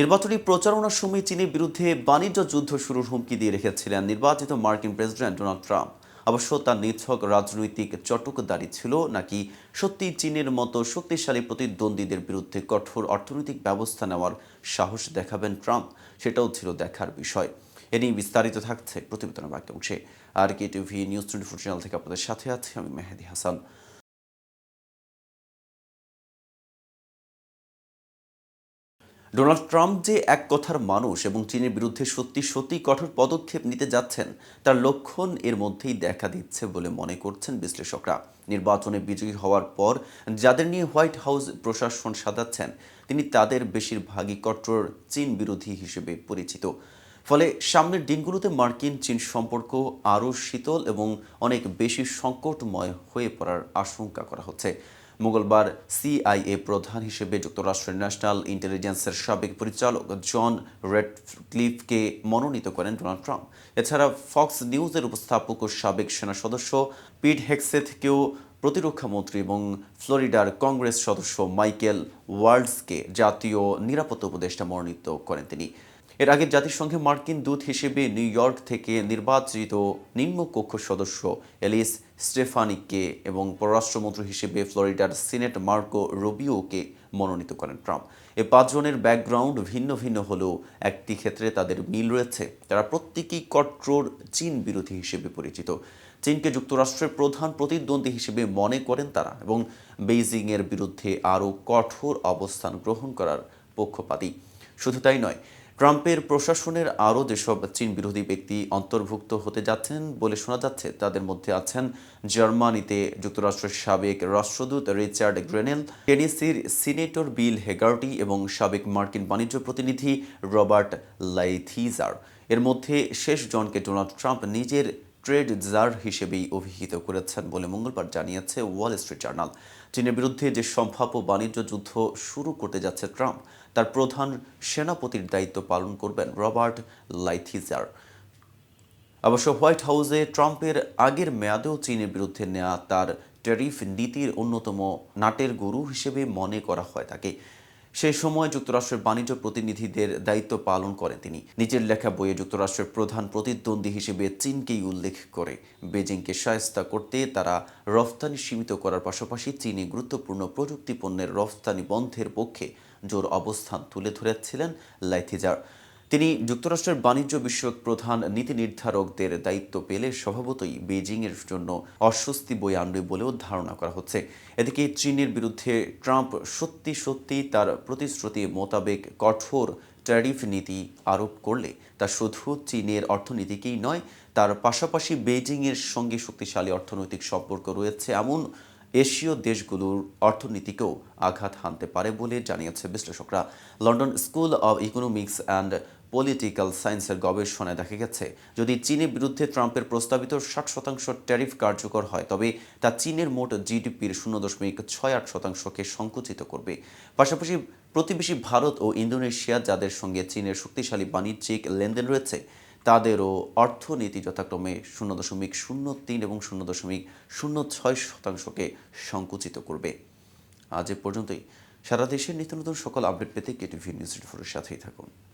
নির্বাচনী প্রচারণার সময় চীনের বিরুদ্ধে বাণিজ্য যুদ্ধ শুরুর হুমকি দিয়ে রেখেছিলেন নির্বাচিত মার্কিন প্রেসিডেন্ট ডোনাল্ড ট্রাম্প। অবশ্য তার নিছক রাজনৈতিক চটকদারি ছিল নাকি সত্যি চীনের মতো শক্তিশালী প্রতিদ্বন্দ্বীদের বিরুদ্ধে কঠোর অর্থনৈতিক ব্যবস্থা নেওয়ার সাহস দেখাবেন ট্রাম্প, সেটাও ছিল দেখার বিষয়। এ নিয়ে বিস্তারিত থাকছে প্রতিবেদনের বাকি অংশে R K TV news twenty four channel থেকে আপনাদের সাথে আছি আমি মেহেদি হাসান। ডোনাল্ড ট্রাম্প যে এক কথার মানুষ এবং চীনের বিরুদ্ধে সত্যি সত্যি কঠোর পদক্ষেপ নিতে যাচ্ছেন, তার লক্ষণ এর মধ্যেই দেখা দিচ্ছে বলে মনে করছেন বিশ্লেষকরা। নির্বাচনে বিজয়ী হওয়ার পর যাদের নিয়ে হোয়াইট হাউস প্রশাসন সাজাচ্ছেন, তিনি তাদের বেশিরভাগই কঠোর চীন বিরোধী হিসেবে পরিচিত। ফলে সামনের দিনগুলোতে মার্কিন চীন সম্পর্ক আরও শীতল এবং অনেক বেশি সংকটময় হয়ে পড়ার আশঙ্কা করা হচ্ছে। মঙ্গলবার সিআইএ প্রধান হিসেবে যুক্তরাষ্ট্রের ন্যাশনাল ইন্টেলিজেন্সের সাবেক পরিচালক জন রেডক্লিফকে মনোনীত করেন ডোনাল্ড ট্রাম্প। এছাড়া ফক্স নিউজের উপস্থাপক ও সাবেক সেনা সদস্য পিট হেক্সেথকেও প্রতিরক্ষা মন্ত্রী এবং ফ্লোরিডার কংগ্রেস সদস্য মাইকেল ওয়ার্ল্ডসকে জাতীয় নিরাপত্তা উপদেষ্টা মনোনীত করেন তিনি। এর আগে জাতিসংঘে মার্কিন দূত হিসেবে নিউ ইয়র্ক থেকে নির্বাচিত নিম্নকক্ষ সদস্য এলিস স্টেফানিককে এবং পররাষ্ট্রমন্ত্রী হিসেবে ফ্লোরিডার সিনেট মার্কো রুবিওকে মনোনীত করেন ট্রাম্প। এ পাঁচজনের ব্যাকগ্রাউন্ড ভিন্ন ভিন্ন হলেও একটি ক্ষেত্রে তাদের মিল রয়েছে। তারা প্রত্যেকেই কট্টর চীন বিরোধী হিসেবে পরিচিত। চীনকে যুক্তরাষ্ট্রের প্রধান প্রতিদ্বন্দ্বী হিসেবে মনে করেন তারা এবং বেইজিংয়ের বিরুদ্ধে আরও কঠোর অবস্থান গ্রহণ করার পক্ষপাতী। শুধু তাই নয় ট্রাম্পের প্রশাসনের আরও যেসব চীন বিরোধী ব্যক্তি অন্তর্ভুক্ত হতে যাচ্ছেন বলে শোনা যাচ্ছে, তাদের মধ্যে আছেন জার্মানিতে যুক্তরাষ্ট্রের সাবেক রাষ্ট্রদূত রিচার্ড গ্রেনেল, টেনিসির সিনেটর বিল হেগার্টি এবং সাবেক মার্কিন বাণিজ্য প্রতিনিধি রবার্ট লাইথিজার। এর মধ্যে শেষ জনকে ডোনাল্ড ট্রাম্প নিজের ট্রেড জার হিসেবেই অভিহিত করেছেন বলে মঙ্গলবার জানিয়েছে ওয়াল স্ট্রিট জার্নাল। চীনের বিরুদ্ধে যে সম্ভাব্য বাণিজ্য যুদ্ধ শুরু করতে যাচ্ছে ট্রাম্প তার প্রধান সেনাপতির দায়িত্ব পালন করবেন রবার্ট লাইথিজার। অবশ্য হোয়াইট হাউসে ট্রাম্পের আগের মেয়াদেও চীনের বিরুদ্ধে নেওয়া তার ট্যারিফ নীতির অন্যতম নাটের গুরু হিসেবে মনে করা হয় তাকে। সেই সময় যুক্তরাষ্ট্রের বাণিজ্য প্রতিনিধিদের দায়িত্ব পালন করেন তিনি। নিজের লেখা বইয়ে যুক্তরাষ্ট্রের প্রধান প্রতিদ্বন্দ্বী হিসেবে চীনকেই উল্লেখ করে। বেজিংকে সায়স্তা করতে তারা রফতানি সীমিত করার পাশাপাশি চীনে গুরুত্বপূর্ণ প্রযুক্তি পণ্যের রফতানি বন্ধের পক্ষে জোর অবস্থান তুলে ধরেছিলেন লাইথিজার। তিনি যুক্তরাষ্ট্রের বাণিজ্য বিষয়ক প্রধান নীতি নির্ধারকদের দায়িত্ব পেলে স্বভাবতই বেজিংয়ের জন্য অস্বস্তি বই আনবে বলেও ধারণা করা হচ্ছে। এদিকে চীনের বিরুদ্ধে ট্রাম্প সত্যি সত্যি তার প্রতিশ্রুতি মোতাবেক কঠোর ট্যারিফ নীতি আরোপ করলে তা শুধু চীনের অর্থনীতিকেই নয়, তার পাশাপাশি বেইজিংয়ের সঙ্গে শক্তিশালী অর্থনৈতিক সম্পর্ক রয়েছে এমন এশীয় দেশগুলোর অর্থনীতিকেও আঘাত হানতে পারে বলে জানিয়েছে বিশ্লেষকরা। London school of economics and political সায়েন্সের গবেষণায় দেখা গেছে, যদি চীনের বিরুদ্ধে ট্রাম্পের প্রস্তাবিত ষাট শতাংশ ট্যারিফ কার্যকর হয়, তবে তা চীনের মোট জিডিপির শূন্য দশমিক ছয় আট শতাংশকে সংকুচিত করবে। পাশাপাশি প্রতিবেশী ভারত ও ইন্দোনেশিয়া, যাদের সঙ্গে চীনের শক্তিশালী বাণিজ্যিক লেনদেন রয়েছে তাদেরও অর্থনীতি যথাক্রমে শূন্য দশমিক শূন্য তিন এবং শূন্য দশমিক শূন্য ছয় শতাংশকে সংকুচিত করবে। আজ এ পর্যন্তই। সারা দেশের নিত্য নতুন সকল আপডেট পেতে কেটিভি নিউজ ফোরের সাথেই থাকুন।